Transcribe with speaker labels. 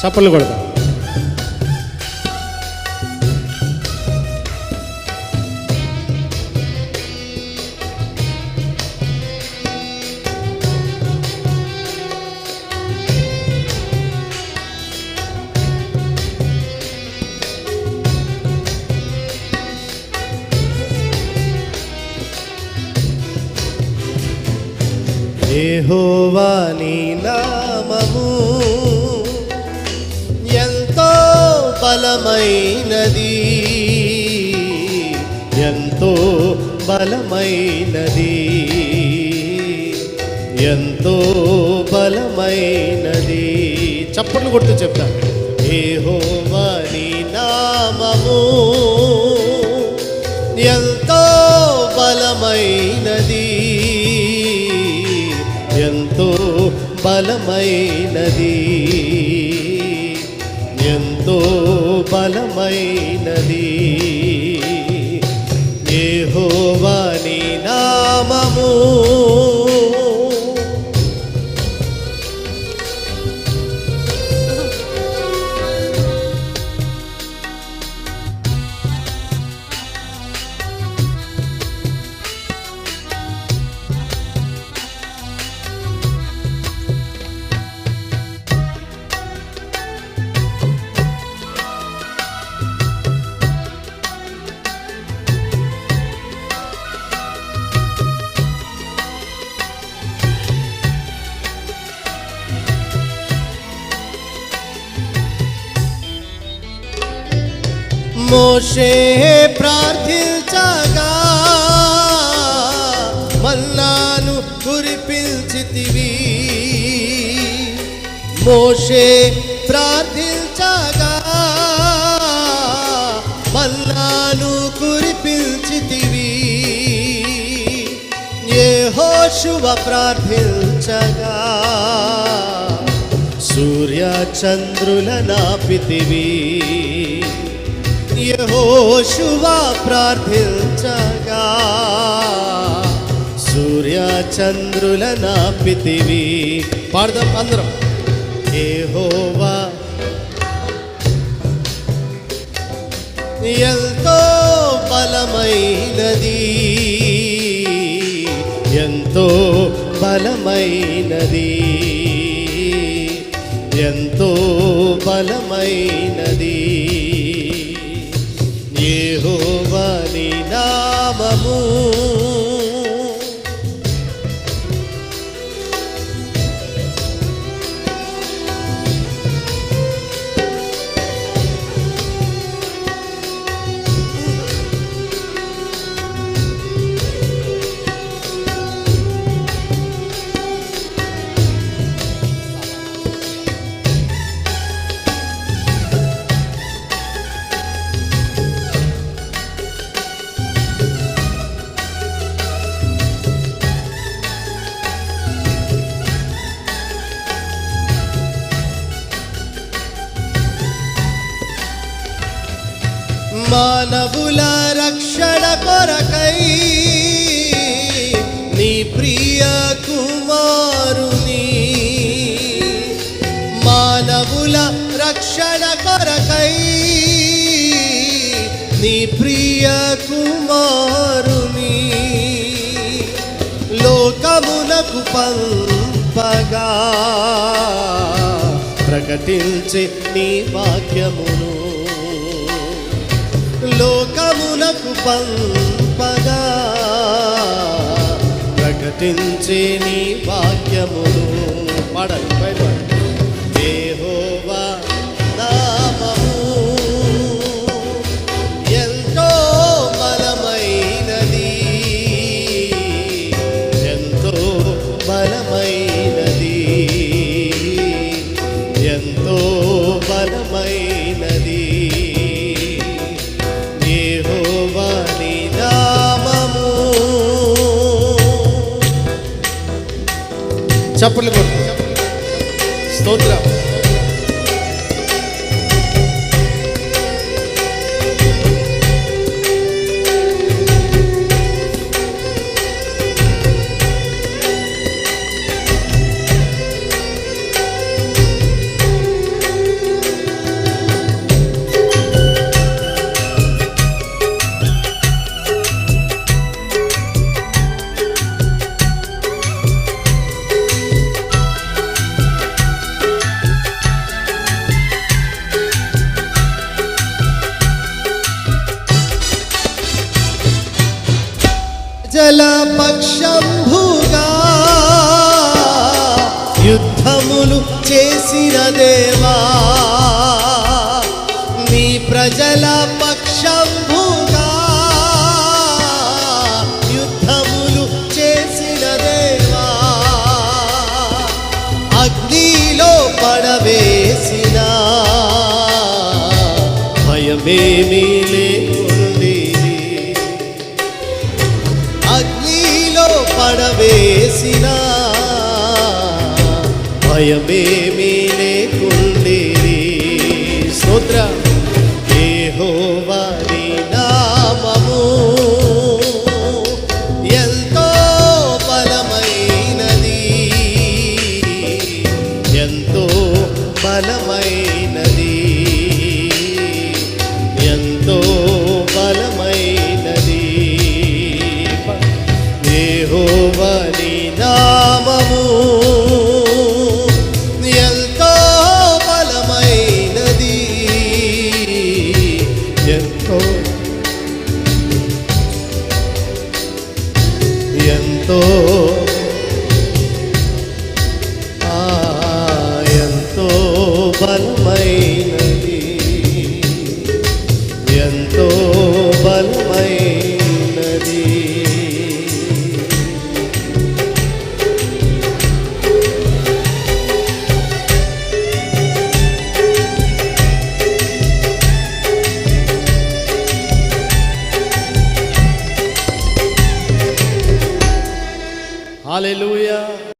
Speaker 1: చప్పట్లు కొడతాం.
Speaker 2: యెహోవా నీ నామము బలమైనది. ఎంతో బలమైనది. ఎంతో బలమైనది. చప్పట్లు కొడుతూ చెప్తా. ఏ హోమని నామము ఎంతో బలమైనది. ఎంతో బలమైనది. ఎంతో బలమైనది. యెహోవా నీ నామము మోషే ప్రార్థించగా మన్నాను కురిపించితివి. మోషే ప్రార్థించగా మన్నాను కురిపించితివి. ఏ హోషువ ప్రార్థించగా సూర్య చంద్రుల నాపితివీ. యహోశువ ప్రార్థించగా. సూర్య చంద్రుల నాపితివి పాడదాం అందరం. ఏహోవా ఎంతో బలమైనది. ఎంతో బలమైనది. ఎంతో బలమైనది. మానవుల రక్షణ కొరకై నీ ప్రియ కుమారుని మానవుల రక్షణ కొరకై నీ ప్రియ కుమారుని లోకమునకు పంపగా ప్రకటించే నీ వాక్యమును లోకమునకు పంపగా. ప్రకటించే నీ వాక్యమును పాడాలి బయట యెహోవా నామము ఎంతో బలమైనది. ఎంతో బలమైనది. చప్పట్లు కొట్టు స్తోత్రం. ప్రజల యుద్ధములు చేసిన దేవా నీ ప్రజల పక్షంభుగా యుద్ధములు చేసిన దేవా అగ్నిలో పడవేసిన భయమేమీ వేసినా భయమేమీ బలమైనది ఎంతో